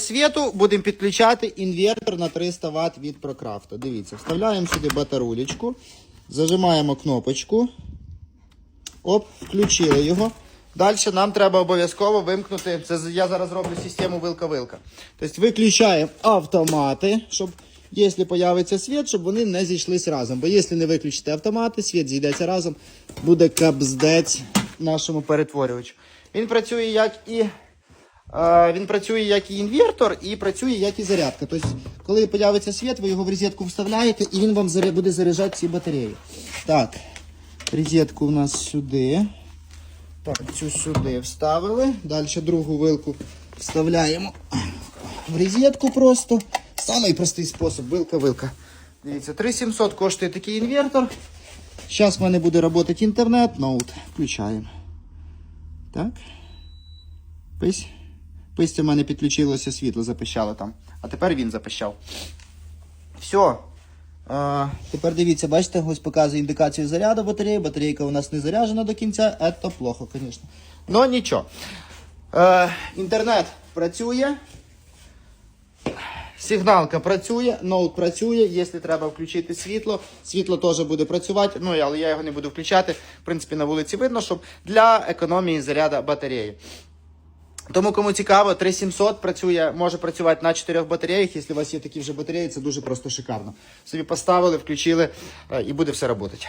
світу будемо підключати інвертор на 300 Вт від ProCraft. Дивіться, вставляємо сюди батарулечку, зажимаємо кнопочку. Оп, включили його. Далі нам треба обов'язково вимкнути. Це я зараз роблю систему вилка-вилка. Тобто виключаємо автомати, щоб якщо з'явиться світ, щоб вони не зійшлися разом. Бо якщо не виключити автомати, світ зійдеться разом, буде капздець нашому перетворювачу. Він працює як і. Він працює як і інвертор і працює як і зарядка. Тобто, коли з'явиться світ, ви його в розетку вставляєте і він вам буде заряджати ці батареї. Так, розетку у нас сюди. Так, цю сюди вставили. Далі другу вилку вставляємо в розетку просто. Самий простий спосіб, вилка-вилка. Дивіться, 3700 коштує такий інвертор. Зараз в мене буде працювати інтернет, ноут. Включаємо. Так. Пись. Пись у мене підключилося світло, запищало там. А тепер він запищав. Все. А, тепер дивіться, бачите, ось показує індикацію заряду батареї. Батарейка у нас не заряджена до кінця. Це плохо, звісно. Ну нічого. Е, інтернет працює. Сигналка працює, ноут працює. Якщо треба включити світло, світло теж буде працювати. Ну, але я його не буду включати. В принципі, на вулиці видно, щоб для економії заряду батареї. Тому кому цікаво, 3700 працює, може працювати на 4 батареях. Якщо у вас є такі вже батареї, це дуже просто шикарно. Собі поставили, включили е, і буде все працювати.